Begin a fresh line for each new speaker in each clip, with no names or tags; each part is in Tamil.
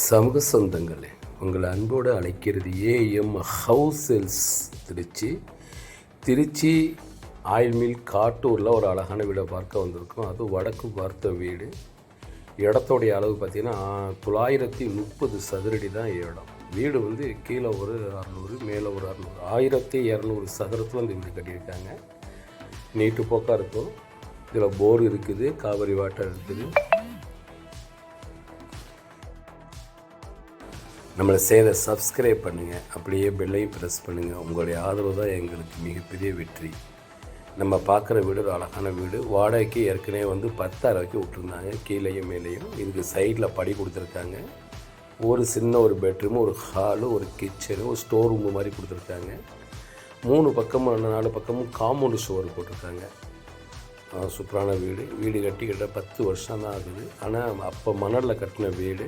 சமூக சொந்தங்களே உங்களை அன்போடு அழைக்கிறது AM house sales Trichy. Trichy oil mill காட்டூரில் ஒரு அழகான வீடை பார்க்க வந்திருக்கோம். அது வடக்கு பார்த்த வீடு. இடத்தோடைய அளவு பார்த்திங்கன்னா தொள்ளாயிரத்தி முப்பது சதுரடி தான் இடம். வீடு வந்து கீழே ஒரு அறநூறு மேலே ஒரு அறநூறு. ஆயிரத்தி இரநூறு சதுரத்தில் அந்த வீடு கட்டியிருக்காங்க. நீட்டு போக்காக இருக்கும். இதில் போர் இருக்குது காவிரி வாட்டர் இருக்குது. நம்மளை செய்த சப்ஸ்கிரைப் பண்ணுங்கள் அப்படியே பெல்லையும் ப்ரெஸ் பண்ணுங்கள் உங்களுடைய ஆதரவு தான் எங்களுக்கு மிகப்பெரிய வெற்றி. நம்ம பார்க்குற வீடு ஒரு அழகான வீடு. வாடகைக்கு ஏற்கனவே வந்து பத்தாயிரம் வரைக்கும் விட்டுருந்தாங்க. கீழேயும் மேலேயும். இதுக்கு சைடில் படி கொடுத்துருக்காங்க. ஒரு சின்ன ஒரு பெட்ரூம் ஒரு ஹாலு ஒரு கிச்சனு ஒரு ஸ்டோர் ரூம் மாதிரி கொடுத்துருக்காங்க. மூணு பக்கமும் நாலு பக்கமும் காம்பவுண்டு ஷோர் போட்டிருக்காங்க. சூப்பரான வீடு. வீடு கட்டி கிட்ட பத்து வருஷம் தான் ஆகுது. ஆனால் அப்போ மணலில் கட்டின வீடு.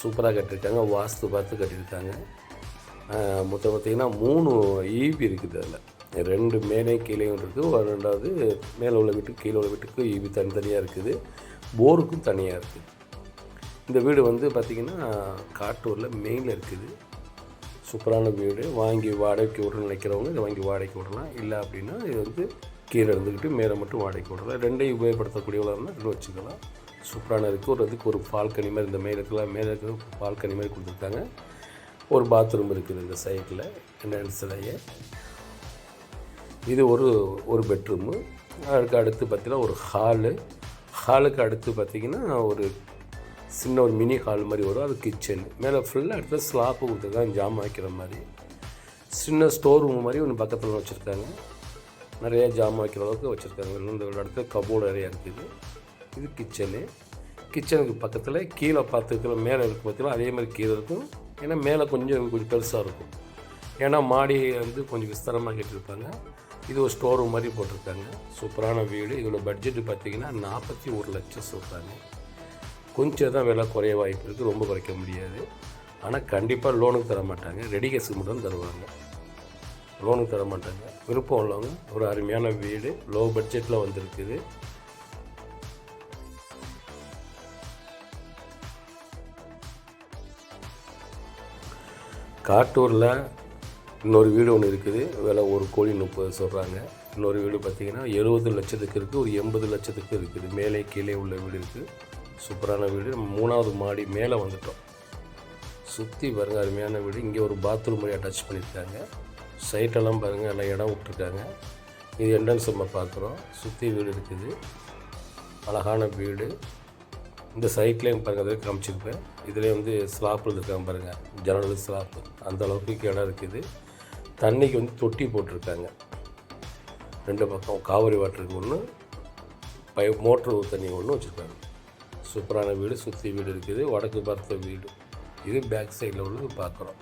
சூப்பராக கட்டியிருக்காங்க வாஸ்து பார்த்து கட்டியிருக்காங்க. மொத்தம் பார்த்திங்கன்னா மூணு ஈபி இருக்குது அதில். ரெண்டு மேலே கீழேயும் இருக்குது. ஒரு ரெண்டாவது மேலே உள்ள வீட்டுக்கு கீழே உள்ள வீட்டுக்கு ஈபி தனித்தனியாக இருக்குது. போருக்கும் தனியாக இருக்குது. இந்த வீடு வந்து பார்த்திங்கன்னா காட்டூரில் மெயினில் இருக்குது. சூப்பரான வீடு. வாங்கி வாடகைக்கு விடணும்னு நினைக்கிறவங்க இதை வாங்கி வாடகைக்கு விடலாம். இல்லை அப்படின்னா இது வந்து கீழே இருந்துக்கிட்டு மேலே மட்டும் வாடகைக்கு விடலாம். ரெண்டையும் உபயோகப்படுத்தக்கூடியவளாக இருந்தால் இன்னும் வச்சுக்கலாம். சூப்பரான இருக்குது ஒரு இதுக்கு ஒரு பால்கனி மாதிரி இந்த மேலே இருக்கலாம். மேலே இருக்கிற பால்கனி மாதிரி கொடுத்துருக்காங்க. ஒரு பாத்ரூம் இருக்குது இந்த சைடில் என்ட்ரன்ஸ்லையே இது ஒரு ஒரு பெட்ரூமு அதுக்கு அடுத்து பார்த்திங்கன்னா ஒரு ஹாலு ஹாலுக்கு அடுத்து பார்த்திங்கன்னா ஒரு சின்ன ஒரு மினி ஹால் மாதிரி வரும். அது கிச்சன் மேலே ஃபுல்லாக இடத்துல ஸ்லாப்பு கொடுத்துருக்காங்க ஜாம் வைக்கிற மாதிரி. சின்ன ஸ்டோர் ரூம் மாதிரி ஒன்று பக்கத்தில் வச்சுருக்காங்க. நிறைய ஜாம் வைக்கிற அளவுக்கு வச்சுருக்காங்க. இந்த இடத்துல கபோர்டு நிறையா இருக்குது. இது கிச்சனு. கிச்சனுக்கு பக்கத்தில் கீழே பார்த்துக்கிற மேலே இருக்கும் பார்த்தீங்கன்னா அதே மாதிரி கீழே இருக்கும். ஏன்னா மேலே கொஞ்சம் கொஞ்சம் பெருசாக இருக்கும். ஏன்னா மாடி வந்து கொஞ்சம் விஸ்தாரமாக கேட்டிருப்பாங்க இது ஒரு ஸ்டோர் ரூம் மாதிரி போட்டிருக்காங்க. சூப்பரான வீடு. இதோட பட்ஜெட்டு பார்த்தீங்கன்னா நாற்பத்தி ஒரு லட்சம் சொல்கிறாங்க கொஞ்சம் தான் விலை குறைய வாய்ப்பு இருக்குது ரொம்ப குறைக்க முடியாது. ஆனால் கண்டிப்பாக லோனுக்கு தர மாட்டாங்க. ரெடி கேஸுக்கு மட்டும் தருவாங்க. லோனுக்கு தர மாட்டாங்க. விருப்பம் உள்ளவங்க. ஒரு அருமையான வீடு. லோ பட்ஜெட்டில் வந்திருக்குது. காட்டூரில் இன்னொரு வீடு ஒன்று இருக்குது. விலை ஒரு கோடி முப்பது சொல்கிறாங்க இன்னொரு வீடு பார்த்திங்கன்னா எழுபது லட்சத்துக்கு இருக்குது ஒரு எண்பது லட்சத்துக்கு இருக்குது. மேலே கீழே உள்ள வீடு இருக்குது சூப்பரான வீடு. மூணாவது மாடி மேலே வந்துட்டோம். சுற்றி பாருங்க அருமையான வீடு. இங்கே ஒரு பாத்ரூம் மாதிரி அட்டாச் பண்ணியிருக்காங்க. சைட்டெல்லாம் பாருங்கள் எல்லாம் இடம் விட்ருக்காங்க இது என்ட்ரன்ஸ் நம்ம பார்க்குறோம் சுற்றி வீடு இருக்குது. அழகான வீடு. இந்த சைட்லேயும் பாருங்கள் அதை காமிச்சிருப்பேன். இதுலேயும் வந்து ஸ்லாப் இருக்காங்க பாருங்கள் ஜன்னல் ஸ்லாப்பு அந்த அளவுக்கு இடம் இருக்குது. தண்ணிக்கு வந்து தொட்டி போட்டிருக்காங்க. ரெண்டு பக்கம் காவிரி வாட்டருக்கு ஒன்று பை மோட்ரு தண்ணி ஒன்று வச்சுருக்காங்க. சூப்பரான வீடு சுற்றி வீடு இருக்குது. வடக்கு பார்த்த வீடு. இது பேக் சைடில் உள்ளது பார்க்குறோம்